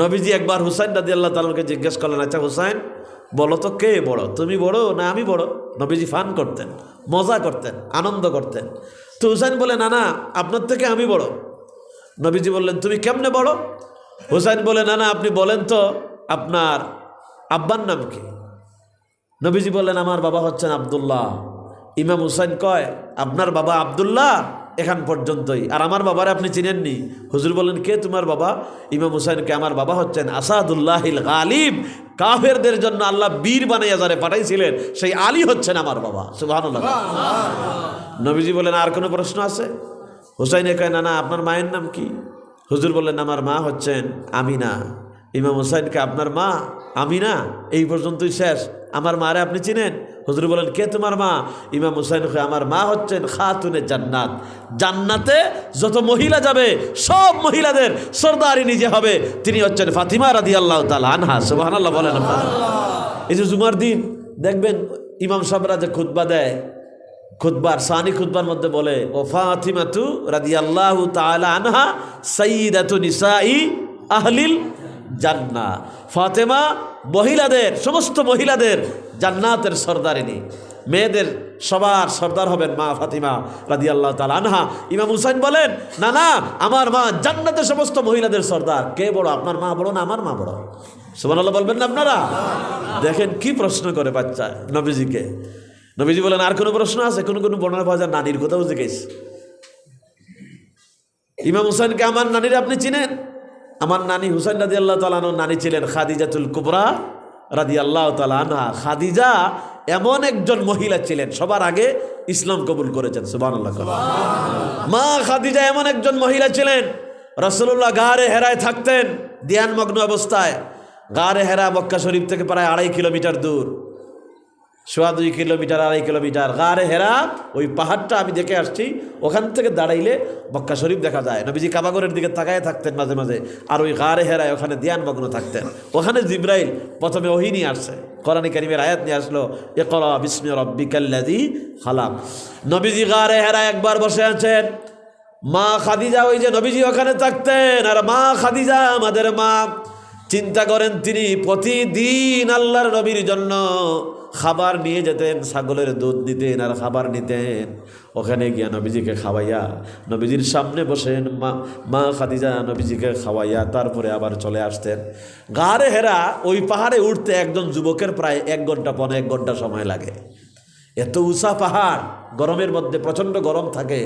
নবীজি একবার হুসাইন রাজি আল্লাহ তালকে জিজ্ঞেস করলেন আচ্ছা হুসাইন, বলো তো কে বড়? তুমি বড় না আমি বড়? নবীজি ফান করতেন, মজা করতেন, আনন্দ করতেন। তো হুসাইন বলে, না না, আপনার থেকে আমি বড়। নবীজি বললেন, তুমি কেমনে বড়? হুসাইন বলে, না না, আপনি বলেন তো আপনার আব্বার নাম কি? নবীজি বললেন, আমার বাবা হচ্ছেন আবদুল্লাহ। ইমাম হুসাইন কয় আপনার বাবা আবদুল্লাহ? এখান পর্যন্তই। আর আমার বাবারে আপনি চিনেননি? হুজুর বলেন কে তোমার বাবা? ইমাম হুসাইনকে আমার বাবা হচ্ছেন আসাদুল্লাহিল গালিব। কাফেরদের জন্য আল্লাহ বীর বানাইয়া যারে পাঠাইছিলেন সেই আলী হচ্ছেন আমার বাবা। সুবহানাল্লাহ। নবীজি বলেন আর কোনো প্রশ্ন আছে? হুসাইনে কয় না না আপনার মায়ের নাম কি? হুজুর বললেন আমার মা হচ্ছেন আমিনা। ইমাম হুসাইনকে আপনার মা আমিনা এই পর্যন্তই শেষ। আমার মারে আপনি চিনেন? হুজুর বলেন, কে তোমার মা? ইমাম হুসাইন আমার মা হচ্ছেন খাতুনে জান্নাত। জান্নাতে যত মহিলা যাবে, সব মহিলাদের সর্দারি নিজে হবে। তিনি হচ্ছেন ফাতিমা রাদি আল্লাহ তালা আনহা। সুবাহ বলেন আপনারা। এই যে জুমার দিন, দেখবেন ইমাম সাহরা যে খুতবা দেয়, খুতবার, সানি খুতবার মধ্যে বলে, ও ফাতিমাতু রাদিয়াল্লাহু তাআলা আনহা, সাইয়্যিদাতু নিসাই আহলিল জান্নাহ। ফাতেমা মহিলাদের, সমস্ত মহিলাদের জান্নাতের সর্দারিনী। মেয়েদের সবার সর্দার হবেন মা ফাতিমা রাদি আল্লাহ তাল আনহা। ইমাম হুসাইন বলেন, না না, আমার মা জান্নাতের সমস্ত মহিলাদের সর্দার। কে বড়? আপনার মা বড় না আমার মা বড়? সুবহানাল্লাহ বলবেন না আপনারা? দেখেন কি প্রশ্ন করে বাচ্চা নবীজিকে। নবীজি বলেন, আর কোনো প্রশ্ন আছে? কোনো কোনো বর্ণনা পাওয়া যায়? নানির কোথাও জিজ্ঞেস। ইমাম হুসাইনকে, আমার নানির আপনি চিনেন? আমার নানি হুসাইন রাদি আল্লাহ তালানোর নানি ছিলেন খাদিজাতুল কুবরা রাদি আল্লাহ তালা খাদিজা এমন একজন মহিলা ছিলেন, সবার আগে ইসলাম কবুল করেছেন সুবান মা খাদিজা এমন একজন মহিলা ছিলেন রসুল্লাহ গাড়ে হেরায় থাকতেন ধ্যানমগ্ন অবস্থায়। গাড়ে হেরা মক্কা শরীফ থেকে প্রায় আড়াই কিলোমিটার দূর। সোয়া দুই কিলোমিটার, আড়াই কিলোমিটার। গাড়ে হেরা ওই পাহাড়টা আমি দেখে আসছি। ওখান থেকে দাঁড়াইলে মক্কা শরীফ দেখা যায়। নবীজি কাবাগরের দিকে তাকায় থাকতেন মাঝে মাঝে। আর ওই গাড়ে হেরায় ওখানে ধ্যানমগ্ন থাকতেন। ওখানে জিব্রাইল প্রথমে ওহি নিয়ে আসছে। কোরআন কারিমের আয়াত নিয়ে আসলো এ করা বিস্মি রব্বিকাল্লাদি হালাক নবীজি গাড়ে হেরা একবার বসে আছেন। মা খাদিজা, ওই যে নবীজি ওখানে থাকতেন। আর মা খাদিজা, আমাদের মা। চিন্তা করেন তিনি প্রতিদিন আল্লাহর নবীর জন্য খাবার নিয়ে যেতেন, ছাগলের দুধ দিতেন আর খাবার নিতেন। ওখানে গিয়া নবীজিকে খাওয়াইয়া নবীজির সামনে বসেন, মা মা খাদিজা নবীজিকে খাওয়াইয়া তারপরে আবার চলে আসতেন। গাড়ে হেরা ওই পাহাড়ে উঠতে একজন যুবকের প্রায় এক ঘণ্টা পনেরো এক ঘণ্টা সময় লাগে। এত উঁচা পাহাড়, গরমের মধ্যে প্রচণ্ড গরম থাকে,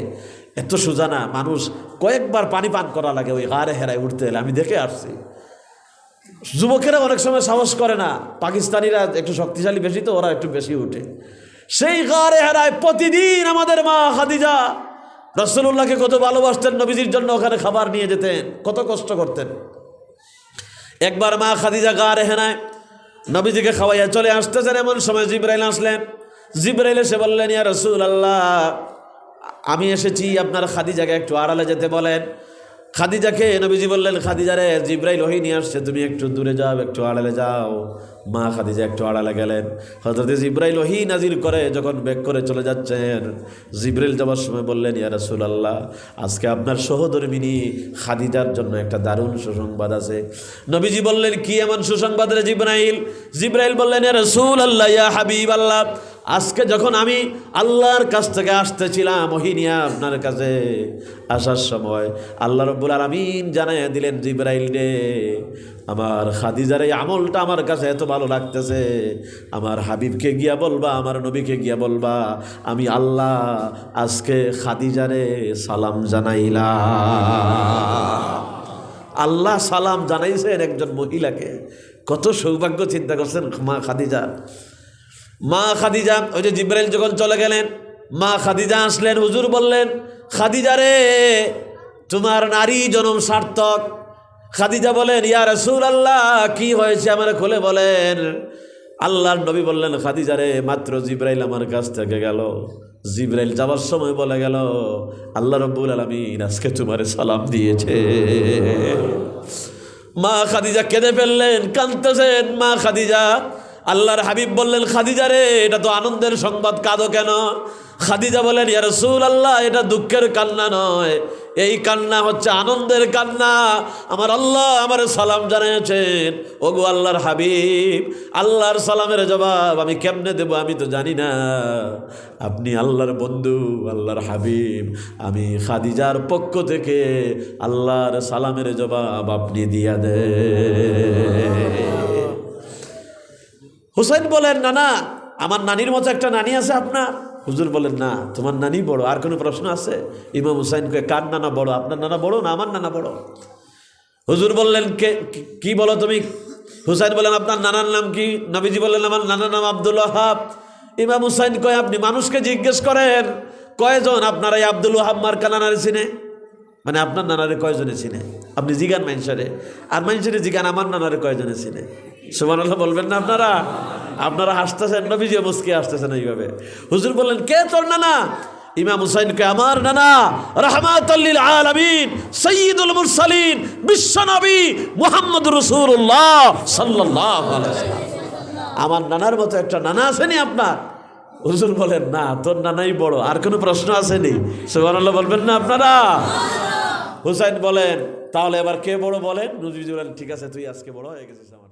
এত সুজানা মানুষ কয়েকবার পানি পান করা লাগে ওই গাড়ে হেরায় উঠতে এলে। আমি দেখে আসছি। যুবকেরা অনেক সময় সাহস করে না। পাকিস্তানিরা একটু শক্তিশালী বেশি তো, ওরা একটু বেশি উঠে। সেই গাড়ে হেরায় প্রতিদিন আমাদের মা খাদিজা। রসুল্লাহকে কত ভালোবাসতেন, নবীজির জন্য ওখানে খাবার নিয়ে যেতেন, কত কষ্ট করতেন। একবার মা খাদিজা গাড়ে হেনায় নবীজিকে খাওয়াইয়া চলে আসতেছেন এমন সময় জিব্রাইল আসলেন। জিব্রাইল এসে বললেন, ইয়া রসুল আল্লাহ আমি এসেছি আপনার খাদিজাকে একটু আড়ালে যেতে বলেন। খাদিজাকে নবীজি বললেন খাদিজারে জিব্রাইল ওহি নিয়ে আসছে, তুমি একটু দূরে যাও, একটু আড়ালে যাও। মা খাদিজা একটু আড়ালে গেলেন। হজরত জিব্রাইল ওহি নাজির করে যখন বেক করে চলে যাচ্ছেন, জিব্রাইল যাওয়ার সময় বললেন, ইয়া রাসূল আল্লাহ আজকে আপনার সহধর্মিনী খাদিজার জন্য একটা দারুণ সুসংবাদ আছে। নবীজি বললেন, কি এমন সুসংবাদ রে জিব্রাইল? জিব্রাইল বললেন, ইয়া রাসূল আল্লাহ ইয়া হাবিব আল্লাহ আজকে যখন আমি আল্লাহর কাছ থেকে আসতেছিলাম মহিনিয়া আপনার কাছে আসার সময় আল্লাহ রব্বুল আলমিন জানাই দিলেন, জিব্রাইল রে, আমার খাদিজার এই আমলটা আমার কাছে এত ভালো লাগতেছে। আমার হাবিবকে গিয়া বলবা, আমার নবীকে গিয়া বলবা, আমি আল্লাহ আজকে খাদিজারে সালাম জানাইলা আল্লাহ সালাম জানাইছেন একজন মহিলাকে। কত সৌভাগ্য চিন্তা করছেন মা খাদিজা। মা খাদিজা, ওই যে জিব্রাইল যখন চলে গেলেন, মা খাদিজা আসলেন, হুজুর বললেন, খাদিজা রে, তোমার নারী জনম সার্থক। খাদিজা বলেন, ইয়া রসুল আল্লাহ কি হয়েছে আমার খুলে বলেন? আল্লাহর নবী বললেন, খাদিজা রে, মাত্র জিব্রাইল আমার কাছ থেকে গেল। জিব্রাইল যাওয়ার সময় বলে গেল, আল্লাহ রব্বুল আলমিন আজকে তোমার সালাম দিয়েছে। মা খাদিজা কেঁদে ফেললেন, কাঁদতেছেন। মা খাদিজা আল্লাহর হাবিব বললেন, খাদিজা রে, এটা তো আনন্দের সংবাদ, কাঁদো কেন? খাদিজা বলেন, ইয়া রসুল আল্লাহ এটা দুঃখের কান্না নয়। এই কান্না হচ্ছে আনন্দের কান্না। আমার আল্লাহ আমার সালাম জানিয়েছেন, ওগো আল্লাহর হাবিব, আল্লাহর সালামের জবাব আমি কেমনে দেব আমি তো জানি না। আপনি আল্লাহর বন্ধু, আল্লাহর হাবিব। আমি খাদিজার পক্ষ থেকে আল্লাহর সালামের জবাব আপনি দিয়া দে হুসেন বলেন না না আমার নানির মতো একটা নানি আছে আপনার। হুজুর বলেন, না, তোমার নানি বড়, আর কোনো প্রশ্ন আছে? ইমাম হুসাইনকে, কার নানা বড়? আপনার নানা বড় না আমার নানা বড়? হুজুর বললেন, কে, কি- বলো তুমি? হুসাইন বলেন, আপনার নানার নাম কি? নবীজি বললেন, আমার নানার নাম আব্দুল ওহাব ইমাম হুসাইন কয়, আপনি মানুষকে জিজ্ঞেস করেন, কয়জন আপনার এই আব্দুল ওহাব মার্কা নানারে চিনে? মানে আপনার নানারে কয়জনে চিনে? আপনি জিগান মাইনসারে। আর মাইনসারে জিগান আমার নানারে কয়জনে চিনে? সুমান আল্লাহ বলবেন না আপনারা? আপনারা হাসতেছেন, নবীজি মুসকে আসতেছেন এইভাবে। হুজুর বললেন, কে তোর নানা? ইমাম হুসাইনকে আমার নানা রহমাতাল্লিল আলামিন সৈয়দুল মুরসালিন বিশ্বনবী মুহাম্মদ রসুল্লাহ ওয়াসাল্লাম। আমার নানার মতো একটা নানা আসেনি আপনার? হুজুর বলেন, না, তোর নানাই বড়, আর কোনো প্রশ্ন আসেনি সুবহানাল্লাহ, বলবেন না আপনারা? হুসাইন বলেন, তাহলে এবার কে বড় বলেন, ঠিক আছে, তুই আজকে বড় হয়ে গেছিস আমার।